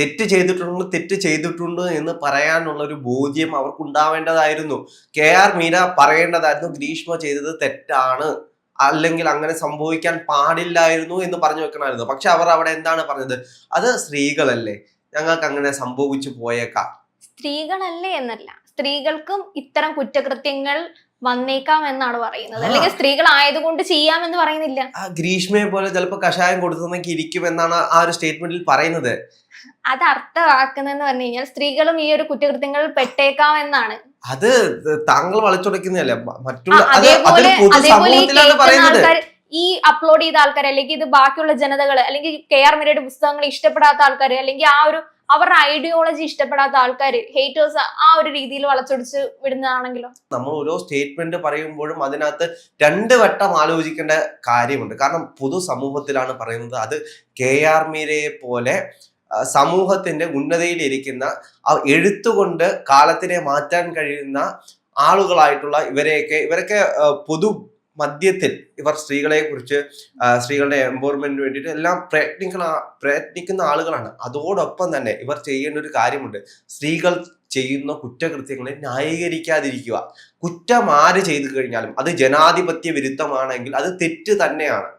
തെറ്റ് ചെയ്തിട്ടുണ്ട് തെറ്റ് ചെയ്തിട്ടുണ്ട് എന്ന് പറയാനുള്ള ഒരു ബോധ്യം അവർക്ക് ഉണ്ടാവേണ്ടതായിരുന്നു കെ ആർ മീര പറയേണ്ടതായിരുന്നു ഗ്രീഷ്മ ചെയ്തത് തെറ്റാണ് അല്ലെങ്കിൽ അങ്ങനെ സംഭവിക്കാൻ പാടില്ലായിരുന്നു എന്ന് പറഞ്ഞു വെക്കണമായിരുന്നു. പക്ഷെ അവർ അവിടെ എന്താണ് പറഞ്ഞത്? അത് സ്ത്രീകളല്ലേ ഞങ്ങൾക്ക് അങ്ങനെ സംഭവിച്ചു പോയേക്കാം. സ്ത്രീകളല്ലേ എന്നല്ല. സ്ത്രീകൾക്കും ഇത്തരം കുറ്റകൃത്യങ്ങൾ വന്നേക്കാം എന്നാണ് പറയുന്നത്. അല്ലെങ്കിൽ സ്ത്രീകൾ ആയതുകൊണ്ട് ചെയ്യാം എന്ന് പറയുന്നില്ല ഗ്രീഷ്മയെ പോലെ ചിലപ്പോൾ കഷായം കൊടുത്തെന്നൊക്കെ ഇരിക്കും എന്നാണ് ആ ഒരു സ്റ്റേറ്റ്മെന്റിൽ പറയുന്നത്. അത് അർത്ഥമാക്കുന്നതെന്ന് പറഞ്ഞു കഴിഞ്ഞാൽ സ്ത്രീകളും ഈ ഒരു കുറ്റകൃത്യങ്ങൾ പെട്ടേക്കാം എന്നാണ്. അത് താങ്കൾ വളച്ചൊടുക്കുന്നതല്ലേ? മറ്റുള്ള അതേപോലെ അതേപോലെ ഈ അപ്ലോഡ് ചെയ്ത ആൾക്കാർ അല്ലെങ്കിൽ ഇത് ബാക്കിയുള്ള ജനതകൾ അല്ലെങ്കിൽ കെ ആർ മീരയുടെ പുസ്തകങ്ങൾ ഇഷ്ടപ്പെടാത്ത ആൾക്കാർ അല്ലെങ്കിൽ ആ ഒരു അവരുടെ ഐഡിയോളജി ഇഷ്ടപ്പെടാത്ത ആൾക്കാർ ഹേറ്റേഴ്സ് ആ ഒരു രീതിയിൽ വളച്ചൊടിച്ച് വിടുന്നതാണെങ്കിലോ? നമ്മൾ ഓരോ സ്റ്റേറ്റ്മെന്റ് പറയുമ്പോഴും അതിനകത്ത് രണ്ട് വട്ടം ആലോചിക്കേണ്ട കാര്യമുണ്ട്. കാരണം പൊതുസമൂഹത്തിലാണ് പറയുന്നത് അത് കെ ആർ മീരയെ പോലെ സമൂഹത്തിന്റെ ഉന്നതിയിലിരിക്കുന്ന എഴുത്തുകൊണ്ട് കാലത്തിനെ മാറ്റാൻ കഴിയുന്ന ആളുകളായിട്ടുള്ള ഇവരെയൊക്കെ ഇവരൊക്കെ പൊതു മധ്യത്തിൽ ഇവർ സ്ത്രീകളെ കുറിച്ച് സ്ത്രീകളുടെ എംപവർമെന്റിന് വേണ്ടിയിട്ട് എല്ലാം പ്രയത്നിക്കുന്ന പ്രയത്നിക്കുന്ന ആളുകളാണ്. അതോടൊപ്പം തന്നെ ഇവർ ചെയ്യേണ്ട ഒരു കാര്യമുണ്ട്. സ്ത്രീകൾ ചെയ്യുന്ന കുറ്റകൃത്യങ്ങളെ ന്യായീകരിക്കാതിരിക്കുക. കുറ്റം ആര് ചെയ്തു കഴിഞ്ഞാലും അത് ജനാധിപത്യ വിരുദ്ധമാണെങ്കിൽ അത് തെറ്റ് തന്നെയാണ്.